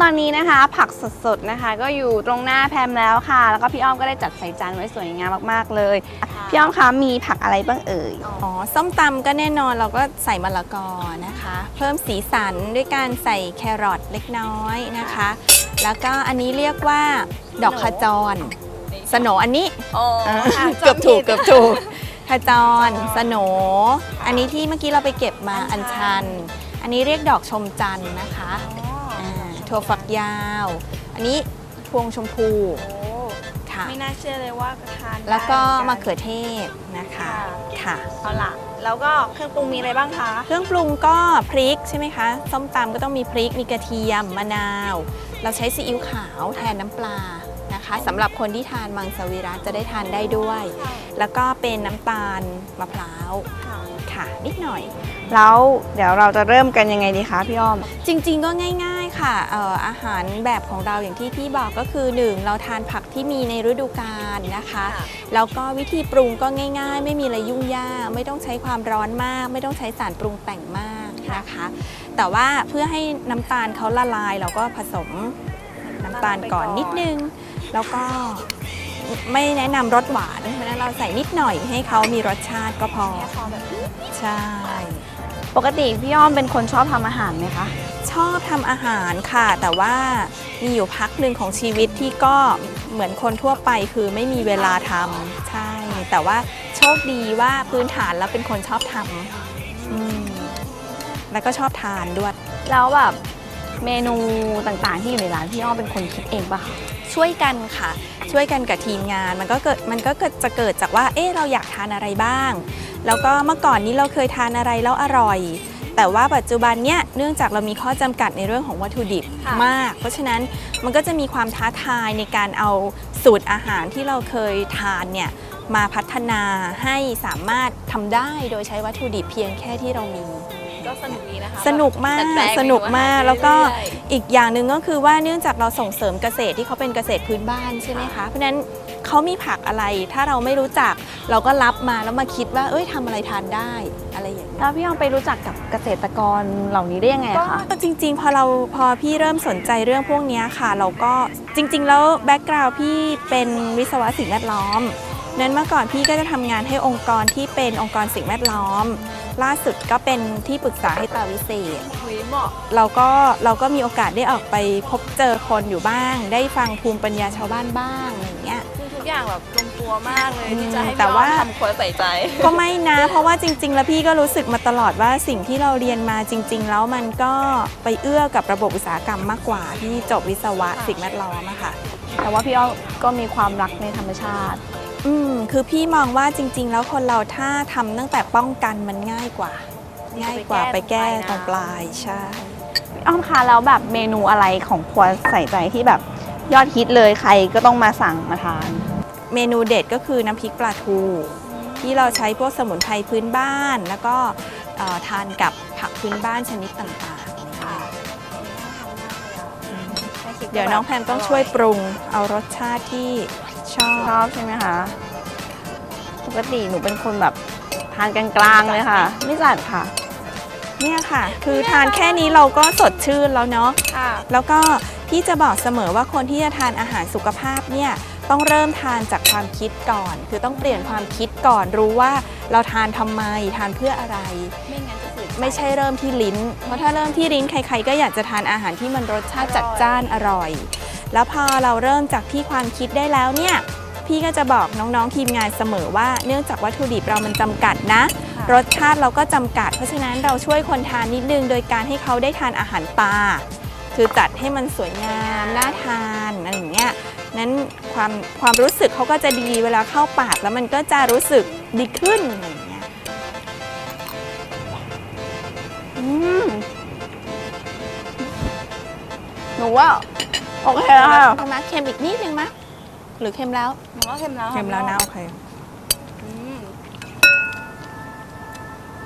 และตอนนี้นะคะ ผักสดๆนะคะ ก็อยู่ตรงหน้าแพมแล้วค่ะ แล้วก็พี่อ้อมก็ได้จัดใส่จานไว้สวยงามมากๆเลย พี่อ้อมคะมีผักอะไรบ้างเอ่ย อ๋อ ส้มตำก็แน่นอนเราก็ใส่มะละกอนะคะ เพิ่มสีสันด้วยการใส่แครอทเล็กน้อยนะคะ แล้วก็อันนี้เรียกว่าดอกขจร สโหนอันนี้โอ้เกือบถูกเกือบถูกขจร สโหนอันนี้ที่เมื่อกี้เราไปเก็บมาอัญชัน อันนี้เรียกดอกชมจันทร์นะคะอ่า ถั่วฝักยาว อันนี้พวงชมพูค่ะ ไม่น่าเชื่อเลยว่าทานได้แล้วก็หมะนนเขือเทศนะคะค่ะเอาล่ะแล้วก็เครื่องปรุงมีอะไรบ้างคะ เครื่องปรุงก็พริกใช่ไหมคะ ส้มตำก็ต้องมีพริก มีกระเทียม มะนาว เราใช้ซีอิ๊วขาวแทนน้ำปลา นะคะสำหรับคนที่ทานมังสวิรัตจะได้ทานได้ด้วย แล้วก็เป็นน้ำตาลมะพร้าวค่ะ นิดหน่อย แล้วเดี๋ยวเราจะเริ่มกันยังไงดีคะพี่อ้อม จริง ๆ ก็ง่าย ๆค่ะเอ่ออาหารแบบของเราอย่างที่พี่บอกก็คือ 1 เราทานผักที่มีในฤดูกาลนะคะแล้วก็วิธีปรุงก็ง่าย ๆ ไม่มีอะไรยุ่งยากไม่ต้องใช้ความร้อนมาก ไม่ต้องใช้สารปรุงแต่งมากนะคะ แต่ว่าเพื่อให้น้ำตาลเขาละลาย เราก็ผสมน้ำตาลก่อนนิดนึง แล้วก็ไม่แนะนำรสหวานเพราะฉะนั้นเราใส่นิดหน่อยให้เขามีรสชาติก็พอใช่ ปกติพี่อ้อมเป็นคนชอบทำอาหารไหมคะ ชอบทำอาหารค่ะ แต่ว่ามีอยู่พักหนึ่งของชีวิตที่ก็เหมือนคนทั่วไปคือไม่มีเวลาทำใช่ แต่ว่าโชคดีว่าพื้นฐานแล้วเป็นคนชอบทำอืมแล้วก็ชอบทานด้วย แล้วแบบเมนูต่างๆที่อยู่ในร้านพี่อ้อมเป็นคนคิดเองปะคะ ช่วยกันค่ะ ช่วยกันกับทีมงาน มันก็เกิดมันก็เกิดจะเกิดจากว่า เอ๊ะเราอยากทานอะไรบ้าง แล้วก็เมื่อก่อนนี้เราเคยทานอะไรแล้วอร่อย แต่ว่าปัจจุบันเนี้ยเนื่องจากเรามีข้อจำกัดในเรื่องของวัตถุดิบมาก เพราะฉะนั้นมันก็จะมีความท้าทายในการเอาสูตรอาหารที่เราเคยทานเนี่ยมาพัฒนาให้สามารถทำได้โดยใช้วัตถุดิบเพียงแค่ที่เรามี ก็สนุกดีนะคะสนุกมากสนุกมากแล้วก็อีกอย่างหนึ่งก็คือว่าเนื่องจากเราส่งเสริมเกษตรที่เขาเป็นเกษตรพื้นบ้านใช่ไหมคะเพราะฉะนั้นเขามีผักอะไร ถ้าเราไม่รู้จักเราก็รับมาแล้วมาคิดว่า เอ้ยทำอะไรทานได้อะไรอย่างเงี้ยแล้วพี่อ้อมไปรู้จักกับเกษตรกรเหล่านี้ได้ยังไงคะก็จริง ๆ พอเราพอพี่เริ่มสนใจเรื่องพวกเนี้ยค่ะ เราก็จริง ๆ แล้วแบ็กกราวด์พี่เป็นวิศวะสิ่งแวดล้อม นั้นเมื่อก่อนพี่ก็จะทำงานให้องค์กรที่เป็นองค์กรสิ่งแวดล้อม ล่าสุดก็เป็นที่ปรึกษาให้ตาวิเศษเหมาะเราก็เราก็มีโอกาสได้ออกไปพบเจอคนอยู่บ้าง ได้ฟังภูมิปัญญาชาวบ้านบ้างอย่างเงี้ยคือทุกอย่างแบบลงตัวมากเลยอืมที่จะให้แต่พี่อ้อว่ามทำครัวใส่ใจ ก็ไม่นะ เพราะว่าจริง ๆ แล้วพี่ก็รู้สึกมาตลอดว่าสิ่งที่เราเรียนมาจริง ๆ แล้วมันก็ไปเอื้อกับระบบอุตสาหกรรมมากกว่าที่จบวิศวะสิ่งแวดล้อมอะค่ะแต่ว่าพี่อ้อมก็มีความรักในธรรมชาติ อืมคือพี่มองว่าจริง ๆ แล้วคนเราถ้าทำตั้งแต่ป้องกันมันง่ายกว่า ง่ายกว่าไปแก้ตรงปลายใช่พี่อ้อมคะแล้วแบบเมนูอะไรของครัวใส่ใจที่แบบยอดฮิตเลยใครก็ต้องมาสั่งมาทาน เมนูเด็ดก็คือน้ำพริกปลาทู ที่เราใช้พวกสมุนไพรพื้นบ้าน แล้วก็เอ่อทานกับผักพื้นบ้านชนิดต่างๆค่ะเดี๋ยวน้องแพมต้องช่วยปรุงเอารสชาติที่ ชอชบอบใช่ไหมคะ ปกติหนูเป็นคนแบบทานกลางๆเลยค่ะ ไม่จัดค่ะ เนี่ยค่ะ คือทานแค่นี้เราก็สดชื่นแล้วเนาะค่ะแล้วก็พี่จะบอกเสมอว่าคนที่จะทานอาหารสุขภาพเนี่ยต้องเริ่มทานจากความคิดก่อน คือต้องเปลี่ยนความคิดก่อนรู้ว่าเราทานทำไมทานเพื่ออะไร ไม่งั้นจะสืบไม่ใช่เริ่มที่ลิ้น เพราะถ้าเริ่มที่ลิ้นใครๆ ก็อยากจะทานอาหารที่มันรสชาติจัดจ้านอร่อย แล้วพอเราเริ่มจากที่ความคิดได้แล้วเนี่ย พี่ก็จะบอกน้องๆทีมงานเสมอว่า เนื่องจากวัตถุดิบเรามันจำกัดนะ รสชาติเราก็จำกัด เพราะฉะนั้นเราช่วยคนทานนิดนึง โดยการให้เขาได้ทานอาหารตาคือจัดให้มันสวยงามน่าทานอะไรอย่างเงี้ยนั้นความความรู้สึกเขาก็จะดีเวลาเข้าปากแล้วมันก็จะรู้สึกดีขึ้นอะไรอย่างเงี้ยอืมหนูว่า โอเคแล้วค่ะทำไมเค็มอีกนิดนึงมะหรือเค็มแล้ว หนูว่าเค็มแล้วเค็มแล้วนะโอเค อืม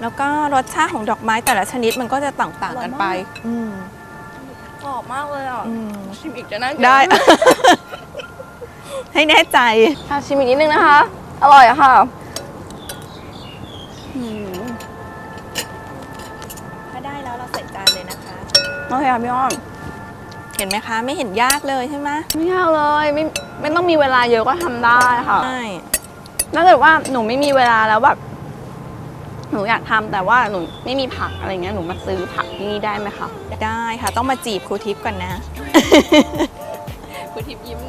แล้วก็รสชาติของดอกไม้แต่ละชนิดมันก็จะต่างๆกันไป อืมกรอบมากเลยอะ อืมชิมอีกจะน่ากินได้ ให้แน่ใจ ค่ะชิมอีกนิดนึงนะคะ อร่อยอะค่ะอืมถ้าได้แล้วเราใส่จานเลยนะคะ โอเคค่ะพี่อ้อมโอเค ห็นไหมคะ ไม่เห็นยากเลยใช่ไหมไม่ยากเลยไม่ไม่ต้องมีเวลาเยอะก็ทำได้ค่ะใช่ถ้าเกิดว่าหนูไม่มีเวลาแล้วแบบหนูอยากทำแต่ว่าหนูไม่มีผักอะไรเงี้ยหนูมาซื้อผักที่นี่ได้ไหมคะได้ค่ะ ต้องมาจีบครูทิพย์ก่อนนะคุณทิพย์ยิ้ม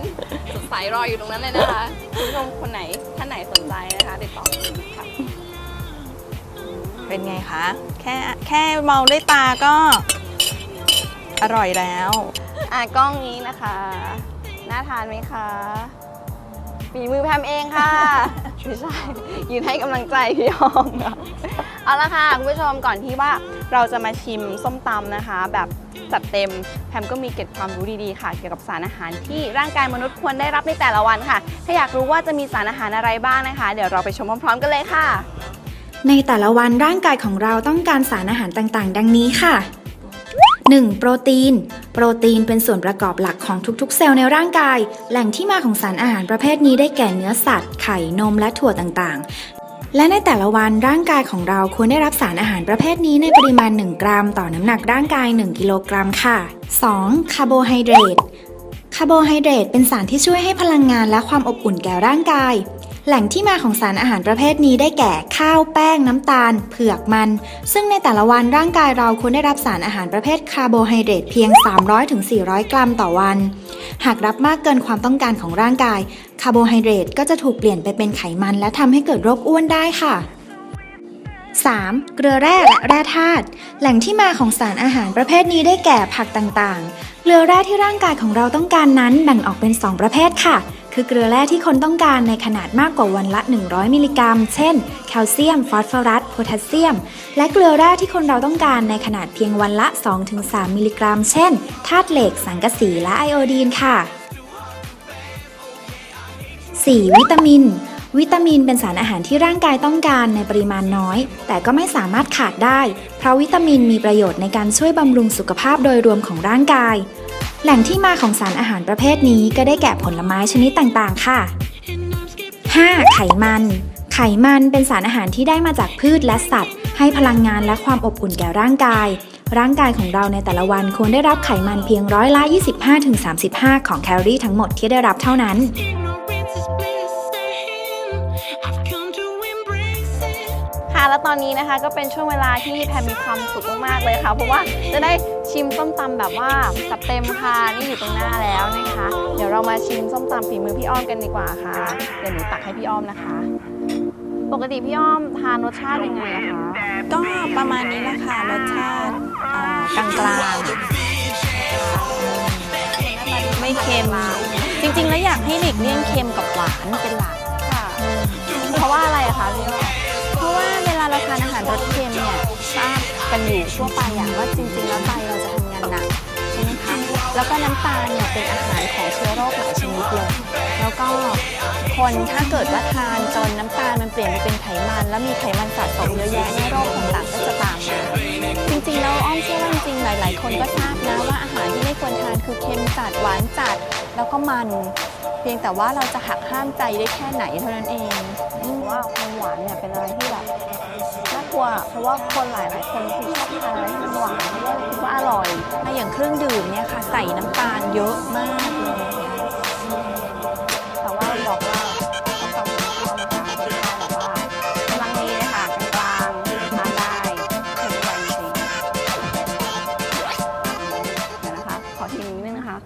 สดใสรออยู่ตรงนั้นเลยนะคะคุณผู้ชมคนไหนท่านไหนสนใจนะคะติดต่อค่ะเป็นไงคะ แค่แค่มองด้วยตาก็ อร่อยแล้ว อะกล้องนี้นะคะ น่าทานไหมคะฝีมือแพมเองค่ะ ไม่ใช่ ยืนให้กำลังใจพี่ยอมค่ะเอาละค่ะคุณผู้ชมก่อนที่ว่าเราจะมาชิมส้มตำนะคะ แบบจัดเต็มแพมก็มีเกร็ดความรู้ดีๆค่ะ เกี่ยวกับสารอาหารที่ร่างกายมนุษย์ควรได้รับในแต่ละวันค่ะ ถ้าอยากรู้ว่าจะมีสารอาหารอะไรบ้างนะคะ เดี๋ยวเราไปชมพร้อมๆกันเลยค่ะ ในแต่ละวันร่างกายของเราต้องการสารอาหารต่างๆ ดังนี้ค่ะ 1. โปรตีน โปรตีนเป็นส่วนประกอบหลักของทุกๆ เซลล์ในร่างกาย แหล่งที่มาของสารอาหารประเภทนี้ได้แก่เนื้อสัตว์ ไข่ นม และถั่วต่างๆ และในแต่ละวันร่างกายของเราควรได้รับสารอาหารประเภทนี้ในปริมาณ 1 กรัม ต่อน้ำหนักร่างกาย 1 กิโลกรัมค่ะ 2. คาร์โบไฮเดรต คาร์โบไฮเดรตเป็นสารที่ช่วยให้พลังงานและความอบอุ่นแก่ร่างกาย แหล่งที่มาของสารอาหารประเภทนี้ได้แก่ข้าวแป้งน้ำตาล เผือกมัน ซึ่งในแต่ละวันร่างกายเราควรได้รับสารอาหารประเภทคาร์โบไฮเดรตเพียง 300-400 กรัมต่อวัน หากรับมากเกินความต้องการของร่างกายคาร์โบไฮเดรตก็จะถูกเปลี่ยนไปเป็นไขมันและทำให้เกิดโรคอ้วนได้ค่ะ 3. เกลือแร่และแร่ธาตุแหล่งที่มาของสารอาหารประเภทนี้ได้แก่ผักต่างๆ เกลือแร่ที่ร่างกายของเราต้องการนั้นแบ่งออกเป็น 2 ประเภทค่ะ คือเกลือแร่ที่คนต้องการในขนาดมากกว่าวันละ 100 มิลลิกรัม เช่น แคลเซียม ฟอสฟอรัส โพแทสเซียม และเกลือแร่ที่คนเราต้องการในขนาดเพียงวันละ 2-3 มิลลิกรัม เช่น ธาตุเหล็ก สังกะสีและไอโอดีนค่ะ 4. วิตามิน วิตามินเป็นสารอาหารที่ร่างกายต้องการในปริมาณน้อย แต่ก็ไม่สามารถขาดได้ เพราะวิตามินมีประโยชน์ในการช่วยบำรุงสุขภาพโดยรวมของร่างกาย แหล่งที่มาของสารอาหารประเภทนี้ก็ได้แก่ผลไม้ชนิดต่างๆ ค่ะ 5. ไขมัน ไขมันเป็นสารอาหารที่ได้มาจากพืชและสัตว์ ให้พลังงานและความอบอุ่นแก่ร่างกาย ร่างกายของเราในแต่ละวันควรได้รับไขมันเพียงร้อยละ 25-35 ของแคลอรี่ทั้งหมดที่ได้รับเท่านั้น แล้วตอนนี้นะคะก็เป็นช่วงเวลาที่แพมมีความสุขมากๆเลยค่ะ เพราะว่าจะได้ชิมส้มตำแบบว่าจัดเต็มค่ะนี่อยู่ตรงหน้าแล้วนะคะ เดี๋ยวเรามาชิมส้มตำฝีมือพี่อ้อมกันดีกว่าค่ะ เดี๋ยวหนูตักให้พี่อ้อมนะคะ ปกติพี่อ้อมทานรสชาติยังไงอะคะก็ประมาณนี้แหละค่ะรสชาติอ่ากลางกลางๆไม่เค็มจริงๆ แล้วอยากให้หลีกเลี่ยงเค็มกับหวานเป็นหลักค่ะ เพราะว่าอะไรอะคะพี่อ้อมเพราะว่าเวลาเราทานอาหารรสเค็มเนี่ยทราบกันอยู่ทั่วไปอย่างว่าจริง ๆ แล้วไตเราจะทำงานหนักใช่ไหมคะแล้วก็น้ำตาลเนี่ยเป็นอาหารของเชื้อโรคหลายชนิดเลยแล้วก็คนถ้าเกิดว่าทานจนน้ำตาลมันเปลี่ยนไปเป็นไขมัน แล้วมีไขมันสะสมเยอะแยะเนี่ยโรคต่างๆก็จะตามมาจริงๆแล้วอ้อมเชื่อว่าจริงๆหลาย ๆ คนก็ทราบนะว่าอาหารที่ไม่ควรทานคือเค็มจัดหวานจัดแล้วก็มันเพียงแต่ว่าเราจะหักห้ามใจได้แค่ไหนเท่านั้นเองว่าความหวานเนี่ยเป็นอะไรที่แบบัว เพราะว่าคนหลายๆคนคือชอบทานอะไรที่มันหวานเพราะว่าคิดว่าอร่อยอย่างเครื่องดื่มเนี่ยค่ะใส่น้ำตาลเยอะมากเลยแต่ว่าบอกว่าต้องทำให้พี่อ้อมทานรสชาติแบบว่ากำลังดีเลยค่ะกลางๆทานได้เค็มไม่ไหวจนะคะขอชิมนิดนึงนะคะ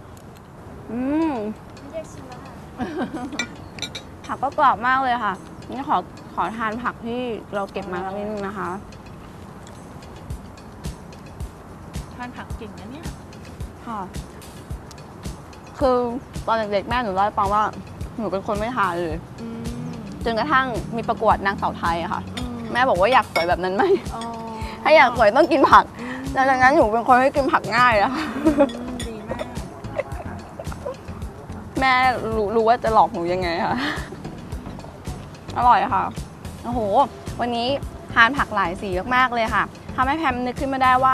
อืมผักก็กรอบมากเลยค่ะ นี่ขอ อทานผักที่เราเก็บมาแล้วนิดนึงนะคะ ทานผักเก่งนะเนี่ยค่ะ คือตอนเด็กๆแม่หนูเล่าให้ฟังว่าหนูเป็นคนไม่ทานเลยจนกระทั่งมีประกวดนางสาวไทยอะค่ะแม่บอกว่าอยากสวยแบบนั้นไหมถ้าอยากสวยต้องกินผักหลังจากนั้นหนูเป็นคนไม่กินผักง่ายอะค่ะแม่รู้รู้ว่าจะหลอกหนูยังไงค่ะ อร่อยค่ะ โอ้โห วันนี้ทานผักหลายสีมากๆเลยค่ะทำให้แพมนึกขึ้นมาได้ว่า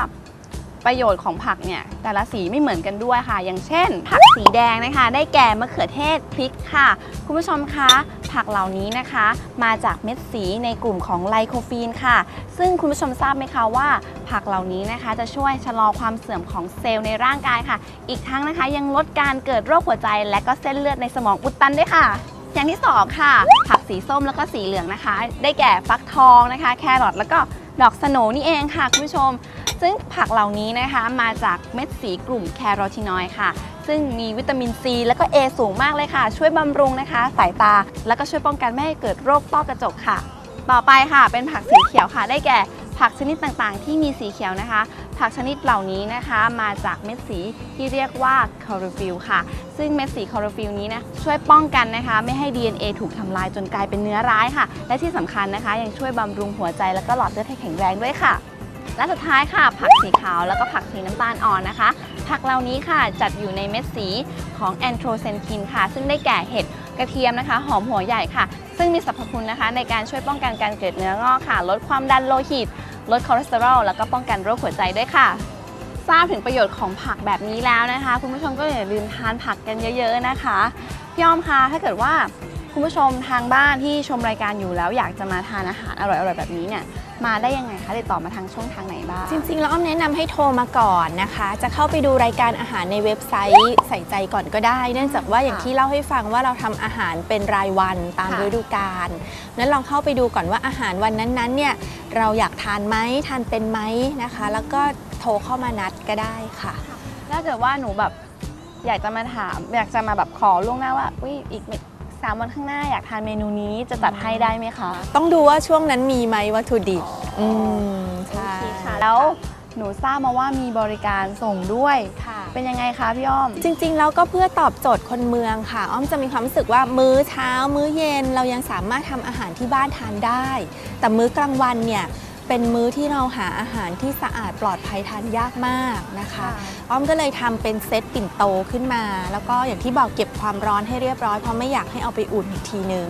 ประโยชน์ของผักเนี่ยแต่ละสีไม่เหมือนกันด้วยค่ะ อย่างเช่น ผักสีแดงนะคะ ได้แก่มะเขือเทศพริกค่ะ คุณผู้ชมคะผักเหล่านี้นะคะ มาจากเม็ดสีในกลุ่มของไลโคฟีนค่ะ ซึ่งคุณผู้ชมทราบไหมคะว่า ผักเหล่านี้นะคะ จะช่วยชะลอความเสื่อมของเซลล์ในร่างกายค่ะ อีกทั้งนะคะยังลดการเกิดโรคหัวใจ และก็เส้นเลือดในสมองอุดตันด้วยค่ะ อย่างที่สองค่ะ ผักสีส้มแล้วก็สีเหลืองนะคะ ได้แก่ฟักทองนะคะ แครอทแล้วก็ดอกสโนนี่เองค่ะคุณผู้ชม ซึ่งผักเหล่านี้นะคะมาจากเม็ดสีกลุ่มแคโรทีนอยด์ค่ะ ซึ่งมีวิตามินซีแล้วก็ A สูงมากเลยค่ะ ช่วยบำรุงนะคะ สายตา แล้วก็ช่วยป้องกันไม่ให้เกิดโรคต้อกระจกค่ะ ต่อไปค่ะ เป็นผักสีเขียวค่ะ ได้แก่ ผักชนิดต่างๆ ที่มีสีเขียวนะคะ ผักชนิดเหล่านี้นะคะมาจากเม็ดสีที่เรียกว่าคลอโรฟิลค่ะ ซึ่งเม็ดสีคลอโรฟิลนี้นะช่วยป้องกันนะคะ ไม่ให้ DNA ถูกทำลายจนกลายเป็นเนื้อร้ายค่ะ และที่สำคัญนะคะ ยังช่วยบำรุงหัวใจแล้วก็หลอดเลือดให้แข็งแรงด้วยค่ะและสุดท้ายค่ะ ผักสีขาวแล้วก็ผักสีน้ำตาลอ่อนนะคะ ผักเหล่านี้ค่ะจัดอยู่ในเม็ดสีของแอนโทรเซนคินค่ะ ซึ่งได้แก่เห็ดกระเทียมนะคะ หอมหัวใหญ่ค่ะ ซึ่งมีสรรพคุณนะคะ ในการช่วยป้องกันการเกิดเนื้องอกค่ะ ลดความดันโลหิต ลดคอเลสเตอรอลแล้วก็ป้องกันโรคหัวใจด้วยค่ะ ทราบถึงประโยชน์ของผักแบบนี้แล้วนะคะ คุณผู้ชมก็อย่าลืมทานผักกันเยอะ ๆนะคะพี่อ้อมคะถ้าเกิดว่าคุณผู้ชมทางบ้านที่ชมรายการอยู่แล้ว อยากจะมาทานอาหารอร่อยๆแบบนี้เนี่ย มาได้ยังไงคะติดต่อมาทางช่องทางไหนบ้างจริงๆแล้วอ้อมแนะนำให้โทรมาก่อนนะคะ จะเข้าไปดูรายการอาหารในเว็บไซต์ใส่ใจก่อนก็ได้ เนื่องจากว่าอย่างที่เล่าให้ฟังว่าเราทำอาหารเป็นรายวันตามฤดูกาลนั้นลองเข้าไปดูก่อนว่าอาหารวันนั้นๆเนี่ยเราอยากทานไหมทานเป็นไหมนะคะ แล้วก็โทรเข้ามานัดก็ได้ค่ะ ถ้าเกิดว่าหนูแบบอยากจะมาถาม อยากจะมาแบบขอล่วงหน้าว่าอุ้ยอีกไม่ 3 วันข้างหน้าอยากทานเมนูนี้จะจัดให้ได้ไหมคะต้องดูว่าช่วงนั้นมีไหมวัตถุดิบอืมอใช่ เคค่ะแล้วหนูทราบมาว่ามีบริการส่งด้วย ค่ะ เป็นยังไงคะพี่อ้อม จริงๆแล้วก็เพื่อตอบโจทย์คนเมืองค่ะ อ้อมจะมีความรู้สึกว่ามื้อเช้า มื้อเย็นเรายังสามารถทำอาหารที่บ้านทานได้ แต่มื้อกลางวันเนี่ย เป็นมื้อที่เราหาอาหารที่สะอาดปลอดภัยทานยากมากนะคะอ้อมก็เลยทำเป็นเซตปิ่นโตขึ้นมา แล้วก็อย่างที่บอกเก็บความร้อนให้เรียบร้อยเพราะไม่อยากให้เอาไปอุ่นอีกทีนึง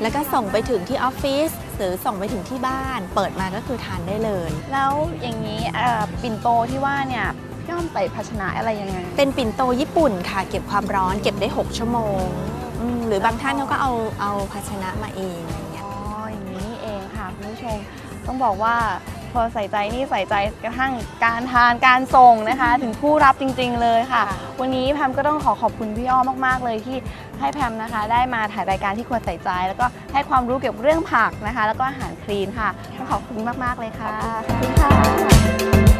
แล้วก็ส่งไปถึงที่ออฟฟิศหรือส่งไปถึงที่บ้าน เปิดมาก็คือทานได้เลย แล้วอย่างนี้เอ่อปิ่นโตที่ว่าเนี่ยพี่อ้อมใส่ภาชนะอะไรยังไง เป็นปิ่นโตญี่ปุ่นค่ะ เก็บความร้อนเก็บได้ 6 ชั่วโมงอืมหรือบางท่านเขาก็เอาเอาภาชนะมาเองอะไรเงี้ยอ๋ออย่างนี้นี่เองค่ะคุณผู้ชม ต้องบอกว่าพอใส่ใจนี่ใส่ใจกระทั่งการทานการส่งนะคะ ถึงผู้รับจริงๆเลยค่ะค่ะ วันนี้แพมก็ต้องขอขอบคุณพี่อ้อมากๆเลยที่ให้แพมนะคะ ได้มาถ่ายรายการที่ควรใส่ใจ แล้วก็ให้ความรู้เกี่ยวกับเรื่องผักนะคะ แล้วก็อาหารคลีนค่ะต้องขอบคุณมากๆเลยค่ะขอบคุณค่ะ